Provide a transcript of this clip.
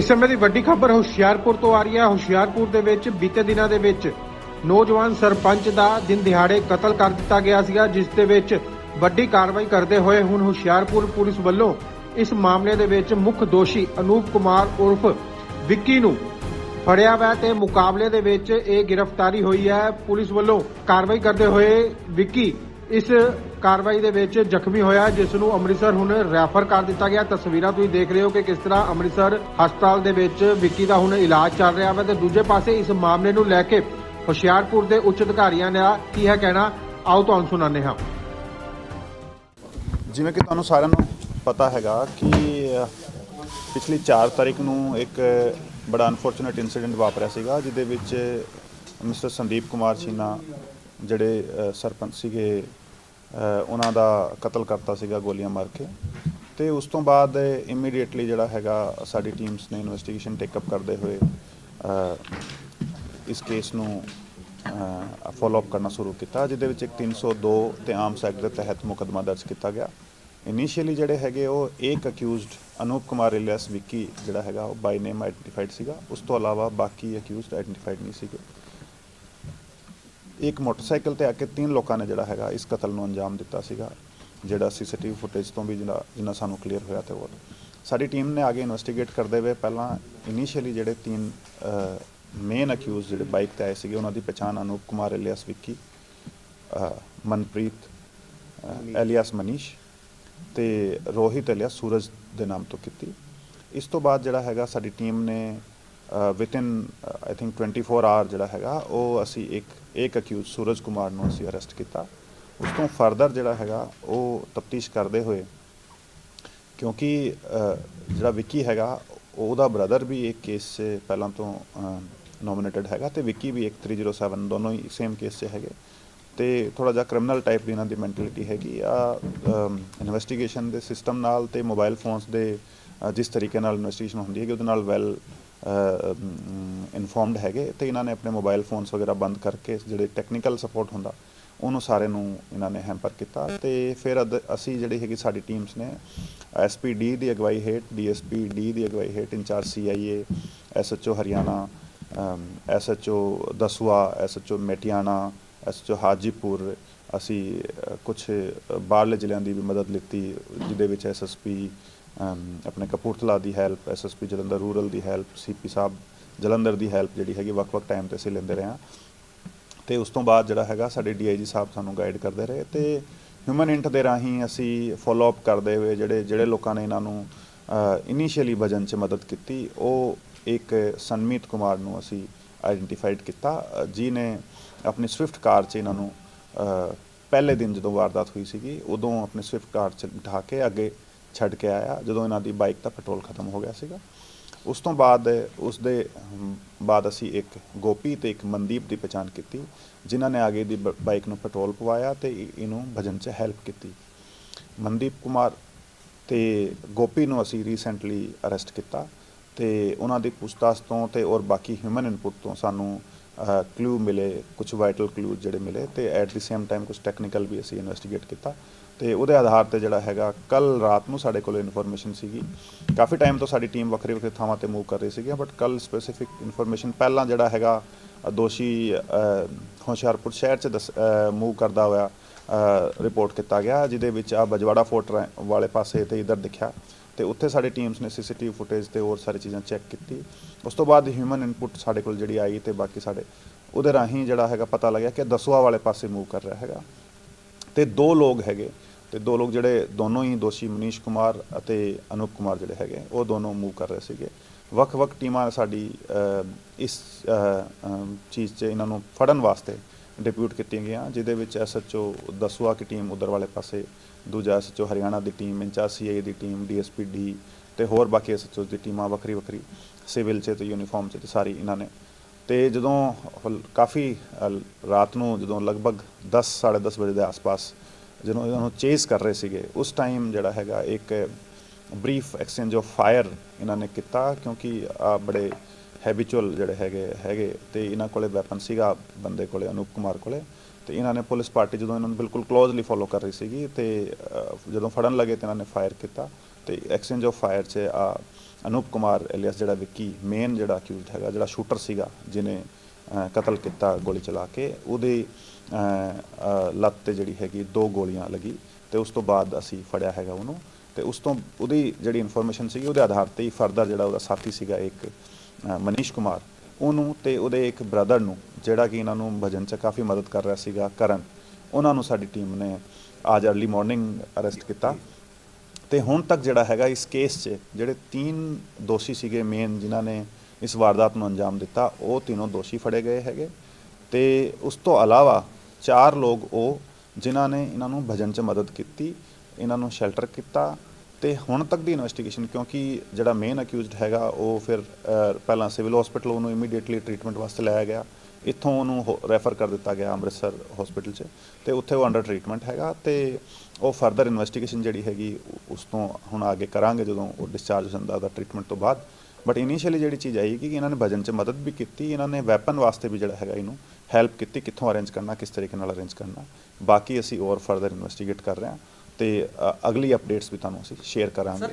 ਇਸ ਸਮੇਂ ਦੀ ਵੱਡੀ ਖਬਰ ਹੁਸ਼ਿਆਰਪੁਰ ਤੋਂ ਆ ਰਹੀ ਹੈ। ਹੁਸ਼ਿਆਰਪੁਰ ਦੇ ਵਿੱਚ ਬੀਤੇ ਦਿਨਾਂ ਦੇ ਵਿੱਚ ਨੌਜਵਾਨ ਸਰਪੰਚ ਦਾ ਦਿਨ ਦਿਹਾੜੇ ਕਤਲ ਕਰ ਦਿੱਤਾ ਗਿਆ ਸੀਗਾ, ਜਿਸ ਦੇ ਵਿੱਚ ਵੱਡੀ ਕਾਰਵਾਈ ਕਰਦੇ ਹੋਏ ਹੁਣ ਹੁਸ਼ਿਆਰਪੁਰ ਪੁਲਿਸ ਵੱਲੋਂ ਇਸ ਮਾਮਲੇ ਦੇ ਵਿੱਚ ਮੁੱਖ ਦੋਸ਼ੀ ਅਨੂਪ ਕੁਮਾਰ ਉਰਫ ਵਿੱਕੀ ਨੂੰ ਫੜਿਆ ਹੋਇਆ ਤੇ ਮੁਕਾਬਲੇ ਦੇ ਵਿੱਚ ਇਹ ਗ੍ਰਿਫਤਾਰੀ ਹੋਈ ਹੈ। ਪੁਲਿਸ ਵੱਲੋਂ ਕਾਰਵਾਈ ਕਰਦੇ ਹੋਏ ਵਿੱਕੀ ਇਸ ਕਾਰਵਾਈ ਦੇ ਵਿੱਚ ਜ਼ਖਮੀ ਹੋਇਆ, ਜਿਸ ਨੂੰ ਅੰਮ੍ਰਿਤਸਰ ਹੁਣ ਰੈਫਰ ਕਰ ਦਿੱਤਾ ਗਿਆ। ਤਸਵੀਰਾਂ ਤੁਸੀਂ ਦੇਖ ਰਹੇ ਹੋ ਕਿ ਕਿਸ ਤਰ੍ਹਾਂ ਅੰਮ੍ਰਿਤਸਰ ਹਸਪਤਾਲ ਦੇ ਵਿੱਚ ਵਿੱਕੀ ਦਾ ਹੁਣ ਇਲਾਜ ਚੱਲ ਰਿਹਾ ਹੈ ਤੇ ਦੂਜੇ ਪਾਸੇ ਇਸ ਮਾਮਲੇ ਨੂੰ ਲੈ ਕੇ ਹੁਸ਼ਿਆਰਪੁਰ ਦੇ ਉੱਚ ਅਧਿਕਾਰੀਆਂ ਦਾ ਕੀ ਹੈ ਕਹਿਣਾ, ਆਓ ਤੁਹਾਨੂੰ ਸੁਣਾਉਂਦੇ ਹਾਂ। ਜਿਵੇਂ ਕਿ ਤੁਹਾਨੂੰ ਸਾਰਿਆਂ ਨੂੰ ਪਤਾ ਹੈਗਾ ਕਿ ਪਿਛਲੀ 4 ਤਾਰੀਖ ਨੂੰ ਇੱਕ ਬੜਾ ਅਨਫੋਰਚੂਨੇਟ ਇਨਸੀਡੈਂਟ ਵਾਪਰਿਆ ਸੀਗਾ, ਜਿਹਦੇ ਵਿੱਚ ਮਿਸਟਰ ਸੰਦੀਪ ਕੁਮਾਰ ਛੀਨਾ ਜਿਹੜੇ ਸਰਪੰਚ ਸੀਗੇ ਉਹਨਾਂ ਦਾ ਕਤਲ ਕਰਤਾ ਸੀਗਾ ਗੋਲੀਆਂ ਮਾਰ ਕੇ। ਤੇ ਉਸ ਤੋਂ ਬਾਅਦ ਇਮੀਡੀਏਟਲੀ ਜਿਹੜਾ ਹੈਗਾ ਸਾਡੀ ਟੀਮਸ ਨੇ ਇਨਵੈਸਟੀਗੇਸ਼ਨ ਟੇਕ ਅਪ ਕਰਦੇ ਹੋਏ ਇਸ ਕੇਸ ਨੂੰ ਫਾਲੋ ਅਪ ਕਰਨਾ ਸ਼ੁਰੂ ਕੀਤਾ, ਜਿਹਦੇ ਵਿੱਚ ਇੱਕ 302 ਤੇ ਆਰਮਸ ਐਕਟ ਦੇ ਤਹਿਤ ਮੁਕੱਦਮਾ ਦਰਜ ਕੀਤਾ ਗਿਆ। ਇਨੀਸ਼ੀਅਲੀ ਜਿਹੜੇ ਹੈਗੇ ਉਹ ਇੱਕ ਅਕਿਊਜ਼ਡ ਅਨੂਪ ਕੁਮਾਰ ਇਲੀਅਸ ਵਿੱਕੀ ਜਿਹੜਾ ਹੈਗਾ ਉਹ ਬਾਈ ਨੇਮ ਆਈਡੈਂਟੀਫਾਈਡ ਸੀਗਾ। ਉਸ ਤੋਂ ਇਲਾਵਾ ਬਾਕੀ ਅਕਿਊਜ਼ਡ ਆਈਡੈਂਟੀਫਾਈਡ ਨਹੀਂ ਸੀਗੇ। ਇੱਕ ਮੋਟਰਸਾਈਕਲ ਤੇ ਆ ਕੇ ਤਿੰਨ ਲੋਕਾਂ ਨੇ ਜਿਹੜਾ ਹੈਗਾ ਇਸ ਕਤਲ ਨੂੰ ਅੰਜਾਮ ਦਿੱਤਾ ਸੀਗਾ, ਜਿਹੜਾ ਸੀਸੀਟੀਵੀ ਫੁਟੇਜ ਤੋਂ ਵੀ ਜਿਹੜਾ ਜਿੰਨਾ ਸਾਨੂੰ ਕਲੀਅਰ ਹੋਇਆ ਤੇ ਉਹ ਸਾਡੀ ਟੀਮ ਨੇ ਅੱਗੇ ਇਨਵੈਸਟੀਗੇਟ ਕਰਦੇ ਹੋਏ ਪਹਿਲਾਂ ਇਨੀਸ਼ੀਅਲੀ ਜਿਹੜੇ ਤਿੰਨ ਮੇਨ ਅਕਿਊਜ਼ ਜਿਹੜੇ ਬਾਈਕ ਤੇ ਆਏ ਸੀਗੇ, ਉਹਨਾਂ ਦੀ ਪਛਾਣ ਅਨੂਪ ਕੁਮਾਰ ਇਲੀਅਸ ਵਿੱਕੀ ਮਨਪ੍ਰੀਤ ਐਲੀਅਸ ਮਨੀਸ਼ ਤੇ ਰੋਹਿਤ ਇਲੀਅਸ ਸੂਰਜ ਦੇ ਨਾਮ ਤੋਂ ਕੀਤੀ। ਇਸ ਤੋਂ ਬਾਅਦ ਜਿਹੜਾ ਹੈਗਾ ਸਾਡੀ ਟੀਮ ਨੇ within I think 24 hour ਜਿਹੜਾ ਹੈਗਾ, ਉਹ ਅਸੀਂ ਇੱਕ ਇੱਕ ਅਕਿਊਜ਼ ਸੂਰਜ ਕੁਮਾਰ ਨੂੰ ਅਸੀਂ ਅਰੈਸਟ ਕੀਤਾ। ਉਸ ਤੋਂ ਫਰਦਰ ਜਿਹੜਾ ਹੈਗਾ, ਉਹ ਤਫਤੀਸ਼ ਕਰਦੇ ਹੋਏ, ਕਿਉਂਕਿ ਜਿਹੜਾ ਵਿੱਕੀ ਹੈਗਾ, ਉਹਦਾ ਬ੍ਰਦਰ ਵੀ ਇੱਕ ਕੇਸ 'ਚ ਪਹਿਲਾਂ ਤੋਂ ਨੋਮੀਨੇਟਡ ਹੈਗਾ ਤੇ ਵਿੱਕੀ ਵੀ ਇੱਕ 307 ਦੋਨੋਂ ਹੀ ਸੇਮ ਕੇਸ 'ਚ ਹੈਗੇ। ਤੇ ਥੋੜਾ ਜਿਹਾ ਕ੍ਰਿਮੀਨਲ ਟਾਈਪ ਦੀ ਇਹਨਾਂ ਦੀ ਮੈਂਟੈਲਿਟੀ ਹੈਗੀ ਆ ਇਨਵੈਸਟੀਗੇਸ਼ਨ ਦੇ ਸਿਸਟਮ ਨਾਲ ਤੇ ਮੋਬਾਈਲ ਫੋਨਸ ਦੇ ਜਿਸ ਤਰੀਕੇ ਨਾਲ ਇਨਵੈਸਟੀਗੇਸ਼ਨ ਹੁੰਦੀ ਹੈ ਕਿ ਉਹਦੇ ਨਾਲ ਵੈਲ ਇਨਫੋਰਮਡ ਹੈਗੇ ਤੇ ਇਹਨਾਂ ਨੇ ਆਪਣੇ ਮੋਬਾਈਲ ਫੋਨਸ ਵਗੈਰਾ ਬੰਦ ਕਰਕੇ ਜਿਹੜੇ ਟੈਕਨੀਕਲ ਸਪੋਰਟ ਹੁੰਦਾ, ਉਹਨੂੰ ਸਾਰੇ ਨੂੰ ਇਹਨਾਂ ਨੇ ਹੈਂਪਰ ਕੀਤਾ ਤੇ ਫਿਰ ਅਦ- ਅਸੀਂ ਜਿਹੜੀ ਹੈਗੀ ਸਾਡੀ ਟੀਮਸ ਨੇ ਐਸਪੀਡੀ ਦੀ ਅਗਵਾਈ ਹੇਠ ਡੀਐਸਪੀ ਡੀ ਦੀ ਅਗਵਾਈ ਹੇਠ incharge CIA SHO Hariana SHO Dasuya SHO Mehtiana SHO Hajipur, ਅਸੀਂ ਕੁਝ ਬਾਹਰਲੇ ਜ਼ਿਲ੍ਹਿਆਂ ਦੀ ਵੀ ਮਦਦ ਲਿੱਤੀ, ਜਿਹਦੇ ਵਿੱਚ ਐਸਐਸਪੀ ਆਪਣੇ ਕਪੂਰਥਲਾ ਦੀ ਹੈਲਪ ਐਸਐਸਪੀ ਜਲੰਧਰ ਰੂਰਲ ਦੀ ਹੈਲਪ ਸੀਪੀ ਸਾਹਿਬ ਜਲੰਧਰ ਦੀ ਹੈਲਪ ਜਿਹੜੀ ਹੈਗੀ ਵੱਖ-ਵੱਖ ਟਾਈਮ ਤੇ ਅਸੀਂ ਲੈਂਦੇ ਰਹੇ ਹਾਂ। ਤੇ ਉਸ ਤੋਂ ਬਾਅਦ ਜਿਹੜਾ ਹੈਗਾ ਸਾਡੇ ਡੀਆਈਜੀ ਸਾਹਿਬ ਸਾਨੂੰ ਗਾਈਡ ਕਰਦੇ ਰਹੇ ਤੇ ਹਿਊਮਨ ਇੰਟ ਦੇ ਰਾਹੀਂ ਅਸੀਂ ਫਾਲੋ ਅਪ ਕਰਦੇ ਹੋਏ ਜਿਹੜੇ ਜਿਹੜੇ ਲੋਕਾਂ ਨੇ ਇਹਨਾਂ ਨੂੰ ਇਨੀਸ਼ੀਅਲੀ ਵਜਨ 'ਚ ਮਦਦ ਕੀਤੀ ਉਹ ਇੱਕ ਸਨਮੀਤ ਕੁਮਾਰ ਨੂੰ ਅਸੀਂ ਆਇਡੈਂਟੀਫਾਈਡ ਕੀਤਾ ਅ, ਜਿਹਨੇ ਆਪਣੀ ਸਵਿਫਟ ਕਾਰ 'ਚ ਇਹਨਾਂ ਨੂੰ ਪਹਿਲੇ ਦਿਨ ਜਦੋਂ ਵਾਰਦਾਤ ਹੋਈ ਸੀਗੀ ਉਦੋਂ ਆਪਣੀ ਸਵਿਫਟ ਕਾਰ 'ਚ ਬਿਠਾ ਕੇ ਅੱਗੇ ਛੱਡ ਕੇ ਆਇਆ, ਜਦੋਂ ਇਹਨਾਂ ਦੀ ਬਾਈਕ ਦਾ ਪੈਟਰੋਲ ਖਤਮ ਹੋ ਗਿਆ ਸੀਗਾ। ਉਸ ਤੋਂ ਬਾਅਦ, ਉਸ ਦੇ ਬਾਅਦ ਅਸੀਂ ਇੱਕ ਗੋਪੀ ਤੇ ਇੱਕ ਮਨਦੀਪ ਦੀ ਪਛਾਣ ਕੀਤੀ, ਜਿਨ੍ਹਾਂ ਨੇ ਆਗੇ ਦੀ ਬ- ਬਾਈਕ ਨੂੰ ਪੈਟਰੋਲ ਪਵਾਇਆ ਤੇ ਇਹਨੂੰ ਭਜਨ 'ਚ ਹੈਲਪ ਕੀਤੀ। ਮਨਦੀਪ ਕੁਮਾਰ ਤੇ ਗੋਪੀ ਨੂੰ ਅਸੀਂ ਰੀਸੈਂਟਲੀ ਅਰੈਸਟ ਕੀਤਾ ਤੇ ਉਹਨਾਂ ਦੀ ਪੁੱਛਤਾਛ ਤੋਂ ਤੇ ਔਰ ਬਾਕੀ ਹਿਊਮਨ ਇਨਪੁਟ ਤੋਂ ਸਾਨੂੰ ਕਲੂ ਮਿਲੇ ਕੁਝ ਵਾਈਟਲ ਕਲੂ ਜਿਹੜੇ ਮਿਲੇ ਤੇ ਐਟ ਦੀ ਸੇਮ ਟਾਈਮ ਕੁਝ ਟੈਕਨੀਕਲ ਵੀ ਅਸੀਂ ਇਨਵੈਸਟੀਗੇਟ ਕੀਤਾ ਤੇ ਉਹਦੇ ਆਧਾਰ ਤੇ ਜਿਹੜਾ ਹੈਗਾ, ਕੱਲ ਰਾਤ ਨੂੰ ਸਾਡੇ ਕੋਲ ਇਨਫੋਰਮੇਸ਼ਨ ਸੀਗੀ। ਕਾਫੀ ਟਾਈਮ ਤੋਂ ਸਾਡੀ ਟੀਮ ਵੱਖਰੇ ਵੱਖਰੇ ਥਾਵਾਂ ਤੇ ਮੂਵ ਕਰ ਰਹੀ ਸੀਗੀ ਬਟ ਕੱਲ ਸਪੈਸੀਫਿਕ ਇਨਫੋਰਮੇਸ਼ਨ ਪਹਿਲਾਂ ਜਿਹੜਾ ਹੈਗਾ ਦੋਸ਼ੀ ਹੁਸ਼ਿਆਰਪੁਰ ਸ਼ਹਿਰ ਚ ਮੂਵ ਕਰਦਾ ਹੋਇਆ ਰਿਪੋਰਟ ਕੀਤਾ ਗਿਆ, ਜਿਹਦੇ ਵਿੱਚ ਆ ਬਜਵਾੜਾ ਫੋਰਟ ਰਾ- ਵਾਲੇ ਪਾਸੇ ਤੇ ਇਧਰ ਦਿਖਿਆ। ਤੇ ਉੱਥੇ ਸਾਡੀ ਟੀਮਸ ਨੇ ਸੀਸੀਟੀਵੀ ਫੁਟੇਜ ਤੇ ਹੋਰ ਸਾਰੀ ਚੀਜ਼ਾਂ ਚੈੱਕ ਕੀਤੀ। ਉਸ ਤੋਂ ਬਾਅਦ ਹਿਊਮਨ ਇਨਪੁਟ ਸਾਡੇ ਕੋਲ ਜਿਹੜੀ ਆਈ ਤੇ ਬਾਕੀ ਸਾਡੇ ਉਹਦੇ ਰਾਹੀਂ ਜਿਹੜਾ ਹੈਗਾ ਪਤਾ ਲੱਗਿਆ ਕਿ ਦਸੂਆ ਵਾਲੇ ਪਾਸੇ ਮੂਵ ਕਰ ਰਿਹਾ ਹੈਗਾ। ਤੇ ਦੋ ਲੋਕ ਹੈਗੇ ਤੇ ਦੋ ਲੋਕ ਜਿਹੜੇ ਦੋਨੋਂ ਹੀ ਦੋਸ਼ੀ ਮਨੀਸ਼ ਕੁਮਾਰ ਅਤੇ ਅਨੂਪ ਕੁਮਾਰ ਜਿਹੜੇ ਹੈਗੇ, ਉਹ ਦੋਨੋਂ ਮੂਵ ਕਰ ਰਹੇ ਸੀਗੇ। ਵੱਖ-ਵੱਖ ਟੀਮਾਂ ਸਾਡੀ ਇਸ ਚੀਜ਼ 'ਚ ਇਹਨਾਂ ਨੂੰ ਫੜਨ ਵਾਸਤੇ ਡਿਪਿਊਟ ਕੀਤੀਆਂ ਗਈਆਂ, ਜਿਹਦੇ ਵਿੱਚ ਐਸਐਚਓ ਦਸੂਆ ਦੀ ਟੀਮ ਉਧਰ ਵਾਲੇ ਪਾਸੇ, ਦੂਜਾ ਐਸਐਚਓ ਹਰਿਆਣਾ ਦੀ ਟੀਮ, ਇੰਚਾਰਜ ਸੀਆਈ ਦੀ ਟੀਮ, ਡੀਐਸਪੀ ਡੀ ਤੇ ਹੋਰ ਬਾਕੀ ਐਸਐਚਓ ਦੀ ਟੀਮਾਂ ਵੱਖਰੀ ਵੱਖਰੀ, ਸਿਵਲ 'ਚ ਤੇ ਯੂਨੀਫਾਰਮ 'ਚ ਤੇ ਸਾਰੀ ਇਹਨਾਂ ਨੇ। ਤੇ ਜਦੋਂ ਕਾਫੀ ਰਾਤ ਨੂੰ ਜਦੋਂ ਲਗਭਗ 10 10:30 ਵਜੇ ਦੇ ਆਸ-ਪਾਸ ਜਦੋਂ ਇਹਨਾਂ ਨੂੰ ਚੇਸ ਕਰ ਰਹੇ ਸੀਗੇ, ਉਸ ਟਾਈਮ ਜਿਹੜਾ ਹੈਗਾ ਇੱਕ ਬਰੀਫ ਐਕਸਚੇਂਜ ਆਫ ਫਾਇਰ ਇਹਨਾਂ ਨੇ ਕੀਤਾ, ਕਿਉਂਕਿ ਬੜੇ ਹੈਬਿਚੁਅਲ ਜਿਹੜੇ ਹੈਗੇ ਹੈਗੇ। ਤੇ ਇਹਨਾਂ ਕੋਲੇ ਵੈਪਨ ਸੀਗਾ ਬੰਦੇ ਕੋਲੇ, ਅਨੂਪ ਕੁਮਾਰ ਕੋਲੇ। ਤੇ ਇਹਨਾਂ ਨੇ ਪੁਲਿਸ ਪਾਰਟੀ ਜਦੋਂ ਇਹਨਾਂ ਨੂੰ ਬਿਲਕੁਲ ਕਲੋਜ਼ਲੀ ਫੋਲੋ ਕਰ ਰਹੀ ਸੀਗੀ ਤੇ ਜਦੋਂ ਫੜਨ ਲੱਗੇ ਤੇ ਇਹਨਾਂ ਨੇ ਫਾਇਰ ਕੀਤਾ। ਤੇ ਐਕਸਚੇਂਜ ਆਫ ਫਾਇਰ 'ਚ ਆ ਅਨੂਪ ਕੁਮਾਰ ਐਲੀਅਸ ਜਿਹੜਾ ਵਿੱਕੀ ਮੇਨ ਜਿਹੜਾ ਅਕਿਊਜ਼ਡ ਹੈਗਾ, ਜਿਹੜਾ ਸ਼ੂਟਰ ਸੀਗਾ, ਜਿਹਨੇ ਕਤਲ ਕੀਤਾ ਗੋਲੀ ਚਲਾ ਕੇ, ਉਹਦੇ ਲੱਤ ਤੇ ਜਿਹੜੀ ਹੈਗੀ ਦੋ ਗੋਲੀਆਂ ਲੱਗੀ। ਤੇ ਉਸ ਤੋਂ ਬਾਅਦ ਅਸੀਂ ਫੜਿਆ ਹੈਗਾ ਉਹਨੂੰ। ਤੇ ਉਸ ਤੋਂ, ਉਹਦੀ ਜਿਹੜੀ ਇਨਫੋਰਮੇਸ਼ਨ ਸੀਗੀ ਉਹਦੇ ਆਧਾਰ ਤੇ ਹੀ ਫਰਦਰ ਜਿਹੜਾ ਉਹਦਾ ਸਾਥੀ ਸੀਗਾ ਇੱਕ ਮਨੀਸ਼ ਕੁਮਾਰ, ਉਹਨੂੰ ਤੇ ਉਹਦੇ ਇੱਕ ਬ੍ਰਦਰ ਨੂੰ, ਜਿਹੜਾ ਕਿ ਇਹਨਾਂ ਨੂੰ ਭਜਨ 'ਚ ਕਾਫੀ ਮਦਦ ਕਰ ਰਿਹਾ ਸੀਗਾ, ਕਰਨ, ਉਹਨਾਂ ਨੂੰ ਸਾਡੀ ਟੀਮ ਨੇ ਅੱਜ ਅਰਲੀ ਮਾਰਨਿੰਗ ਅਰੈਸਟ ਕੀਤਾ। ਤੇ ਹੁਣ ਤੱਕ ਜਿਹੜਾ ਹੈਗਾ ਇਸ ਕੇਸ 'ਚ, ਜਿਹੜੇ ਤਿੰਨ ਦੋਸ਼ੀ ਸੀਗੇ ਮੇਨ ਜਿਨ੍ਹਾਂ ਨੇ ਇਸ ਵਾਰਦਾਤ ਨੂੰ ਅੰਜਾਮ ਦਿੱਤਾ, ਉਹ ਤਿੰਨੋਂ ਦੋਸ਼ੀ ਫੜੇ ਗਏ ਹੈਗੇ। ਤੇ ਉਸ ਤੋਂ ਇਲਾਵਾ ਚਾਰ ਲੋਕ ਉਹ, ਜਿਨ੍ਹਾਂ ਨੇ ਇਹਨਾਂ ਨੂੰ ਭਜਨ 'ਚ ਮਦਦ ਕੀਤੀ, ਇਹਨਾਂ ਨੂੰ ਸ਼ੈਲਟਰ ਕੀਤਾ ਤੇ ਹੁਣ ਤੱਕ ਦੀ ਇਨਵੈਸਟੀਗੇਸ਼ਨ ਕਿਉਂਕਿ ਜਿਹੜਾ ਮੇਨ ਅਕਿਊਜ਼ਡ ਹੈਗਾ, ਉਹ ਫਿਰ ਪਹਿਲਾਂ ਸਿਵਲ ਹਸਪੀਟਲ ਉਹਨੂੰ ਇਮੀਡੀਏਟਲੀ ਟ੍ਰੀਟਮੈਂਟ ਵਾਸਤੇ ਲਾਇਆ ਗਿਆ। ਇੱਥੋਂ ਉਹਨੂੰ ਰੈਫਰ ਕਰ ਦਿੱਤਾ ਗਿਆ ਅੰਮ੍ਰਿਤਸਰ ਹਸਪੀਟਲ 'ਚ ਤੇ ਉੱਥੇ ਉਹ ਅੰਡਰ ਟ੍ਰੀਟਮੈਂਟ ਹੈਗਾ ਤੇ ਉਹ ਫਰਦਰ ਇਨਵੈਸਟੀਗੇਸ਼ਨ ਜਿਹੜੀ ਹੈਗੀ, ਉਸ ਤੋਂ ਹੁਣ ਅੱਗੇ ਕਰਾਂਗੇ ਜਦੋਂ ਉਹ ਡਿਸਚਾਰਜ ਹੁੰਦਾ ਉਹਦਾ ਟ੍ਰੀਟਮੈਂਟ ਤੋਂ ਬਾਅਦ। ਬਟ ਇਨੀਸ਼ੀਅਲੀ ਜਿਹੜੀ ਚੀਜ਼ ਆਈ ਕਿ ਇਹਨਾਂ ਨੇ ਭਜਨ 'ਚ ਮਦਦ ਵੀ ਕੀਤੀ, ਇਹਨਾਂ ਨੇ ਵੈਪਨ ਵਾਸਤੇ ਵੀ ਜਿਹੜਾ ਹੈਗਾ ਇਹਨੂੰ ਹੈਲਪ ਕੀਤੀ, ਕਿੱਥੋਂ ਅਰੇਂਜ ਕਰਨਾ, ਕਿਸ ਤਰੀਕੇ ਨਾਲ ਅਰੇਂਜ ਕਰਨਾ। ਬਾਕੀ ਅਸੀਂ ਹੋਰ ਫਰਦਰ ਇਨਵੈਸਟੀਗੇਟ ਕਰ ਰਹੇ ਹਾਂ। ਤੇ ਅ, ਅਗਲੀ ਅਪਡੇਟਸ ਵੀ ਤੁਹਾਨੂੰ ਅਸੀਂ ਸ਼ੇਅਰ ਕਰਾਂਗੇ।